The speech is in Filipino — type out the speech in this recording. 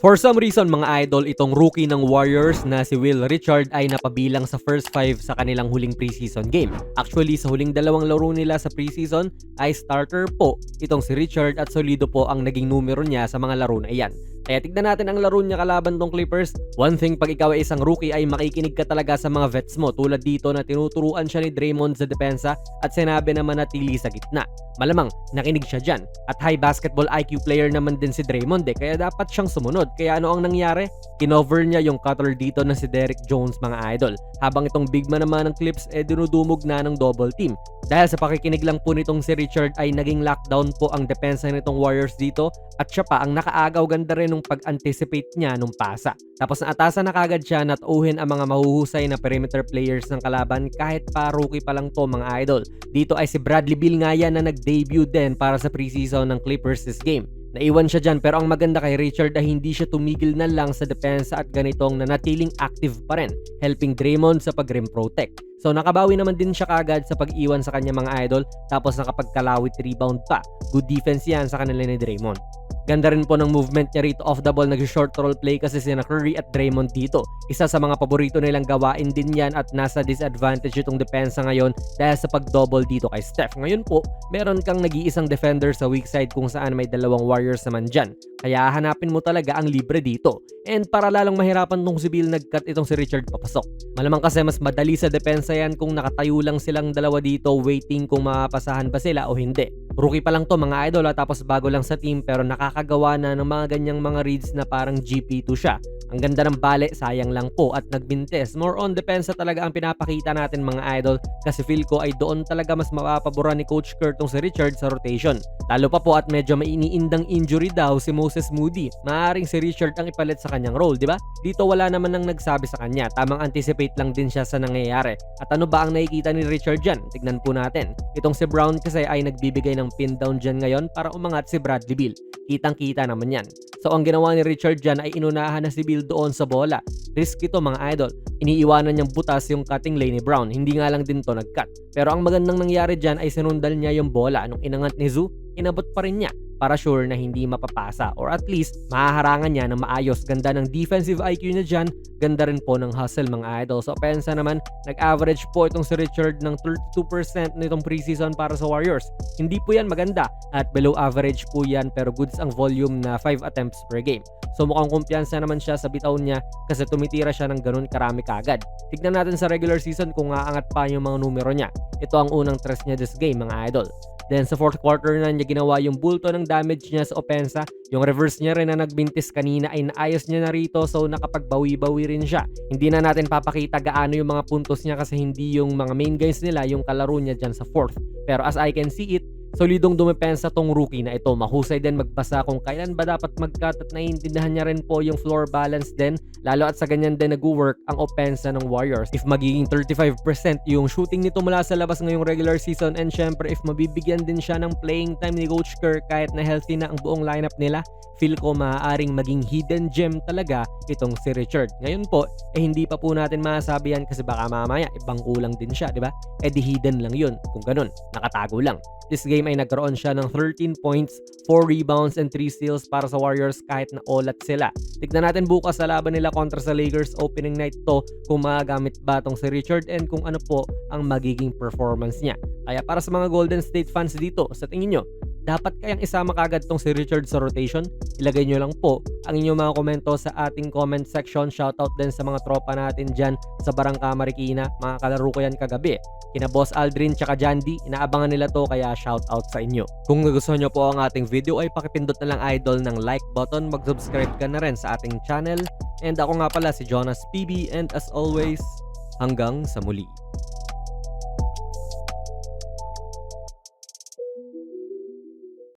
For some reason mga idol, itong rookie ng Warriors na si Will Richard ay napabilang sa first five sa kanilang huling preseason game. Actually, sa huling dalawang laro nila sa preseason ay starter po itong si Richard at solido po ang naging numero niya sa mga laro na iyan. Kaya tignan natin ang laro niya kalaban tong Clippers. One thing pag ikaw ay isang rookie ay makikinig ka talaga sa mga vets mo tulad dito na tinuturuan siya ni Draymond sa depensa at sinabi naman na tili sa gitna. Malamang nakinig siya dyan. At high basketball IQ player naman din si Draymond eh kaya dapat siyang sumunod. Kaya ano ang nangyari? Kinover niya yung cutter dito na si Derek Jones mga idol. Habang itong big man naman ng Clips eh dinudumog na ng double team. Dahil sa pakikinig lang po nitong si Richard ay naging lockdown po ang depensa nitong Warriors dito at siya pa ang nakaagaw ganda rin nung pag-anticipate niya nung pasa. Tapos naatasan na kagad siya na tauhin ang mga mahuhusay na perimeter players ng kalaban kahit pa rookie pa lang to mga idol. Dito ay si Bradley Beal nga yan na nag-debut din para sa preseason ng Clippers this game. Naiwan siya dyan pero ang maganda kay Richard ay hindi siya tumigil na lang sa depensa at ganitong nanatiling active pa rin, helping Draymond sa pag-rim protect. So nakabawi naman din siya kagad sa pag-iwan sa kanya mga idol tapos nakapagkalawit rebound pa. Good defense yan sa kanila ni Draymond. Ganda rin po ng movement niya rito off the ball nag-short roll play kasi sina Curry at Draymond dito. Isa sa mga paborito nilang gawain din yan at nasa disadvantage itong depensa ngayon dahil sa pag-double dito kay Steph. Ngayon po, meron kang nag-iisang defender sa weak side kung saan may dalawang warriors naman dyan. Kaya hanapin mo talaga ang libre dito. And para lalong mahirapan tong si Bill nag-cut itong si Richard papasok. Malamang kasi mas madali sa depensa yan kung nakatayo lang silang dalawa dito waiting kung mapasahan ba sila o hindi. Rookie pa lang to mga idol ha, tapos bago lang sa team pero nakakagawa na ng mga ganyang mga reads na parang GP2 siya. Ang ganda ng bale, sayang lang po at nagbintes. More on depensa talaga ang pinapakita natin mga idol kasi feel ko ay doon talaga mas mapapaboran ni Coach Kurt tong si Richard sa rotation. Lalo pa po at medyo may iniindang injury daw si Moses Moody. Maaring si Richard ang ipalit sa kanyang role, di ba? Dito wala naman nang nagsabi sa kanya. Tamang anticipate lang din siya sa nangyayari. At ano ba ang nakikita ni Richard dyan? Tignan po natin. Itong si Brown kasi ay nagbibigay ng pin down dyan ngayon para umangat si Bradley Beal. Kitang-kita naman yan. So ang ginawa ni Richard dyan ay inunahan na si Bill doon sa bola. Risk ito mga idol. Iniiwanan niyang butas yung cutting lane ni Brown. Hindi nga lang din to nag-cut. Pero ang magandang nangyari dyan ay sinundal niya yung bola. Nung inangat ni Zoo, inabot pa rin niya para sure na hindi mapapasa or at least mahaharangan niya ng maayos. Ganda ng defensive IQ niya dyan, ganda rin po ng hustle mga idol. So pensa naman, nag-average po itong si Richard ng 32% nitong preseason para sa Warriors. Hindi po yan maganda at below average po yan pero goods ang volume na 5 attempts per game. So mukhang kumpiyansa naman siya sa bitaw niya kasi tumitira siya ng ganun karami kagad. Tignan natin sa regular season kung aangat pa yung mga numero niya. Ito ang unang tres niya this game mga idol. Then sa fourth quarter na niya ginawa yung bulto ng damage niya sa opensa. Yung reverse niya rin na nagbintis kanina ay naayos niya na rito so nakapagbawi-bawi rin siya. Hindi na natin papakita gaano yung mga puntos niya kasi hindi yung mga main guys nila yung kalaro niya dyan sa fourth. Pero as I can see it, solidong dumepensa tong rookie na ito. Mahusay din magbasa kung kailan ba dapat mag-cut at naiintindihan niya rin po yung floor balance din. Lalo at sa ganyan din nag-work ang opensa ng Warriors. If magiging 35% yung shooting nito mula sa labas ngayong regular season and syempre if mabibigyan din siya ng playing time ni Coach Kerr kahit na healthy na ang buong lineup nila, feel ko maaaring maging hidden gem talaga itong si Richard. Ngayon po, eh hindi pa po natin masabi yan kasi baka mamaya ibang kulang din siya, di ba? Eh di hidden lang yun. Kung ganun, nakatago lang. This game ay nagkaroon siya ng 13 points, 4 rebounds, and 3 steals para sa Warriors kahit na olat sila. Tignan natin bukas sa laban nila kontra sa Lakers opening night to kung magagamit ba tong si Richard and kung ano po ang magiging performance niya. Kaya para sa mga Golden State fans dito, sa tingin nyo, dapat kayang isama kagad tong si Richard sa rotation? Ilagay nyo lang po ang inyong mga komento sa ating comment section. Shoutout din sa mga tropa natin dyan sa Barangka Marikina. Mga kalaro ko yan kagabi. Kina Boss Aldrin tsaka Jandy, inaabangan nila to kaya shoutout sa inyo. Kung nagustuhan nyo po ang ating video ay pakipindot na lang idol ng like button. Mag-subscribe ka na rin sa ating channel. And ako nga pala si Jonas PB and as always, hanggang sa muli.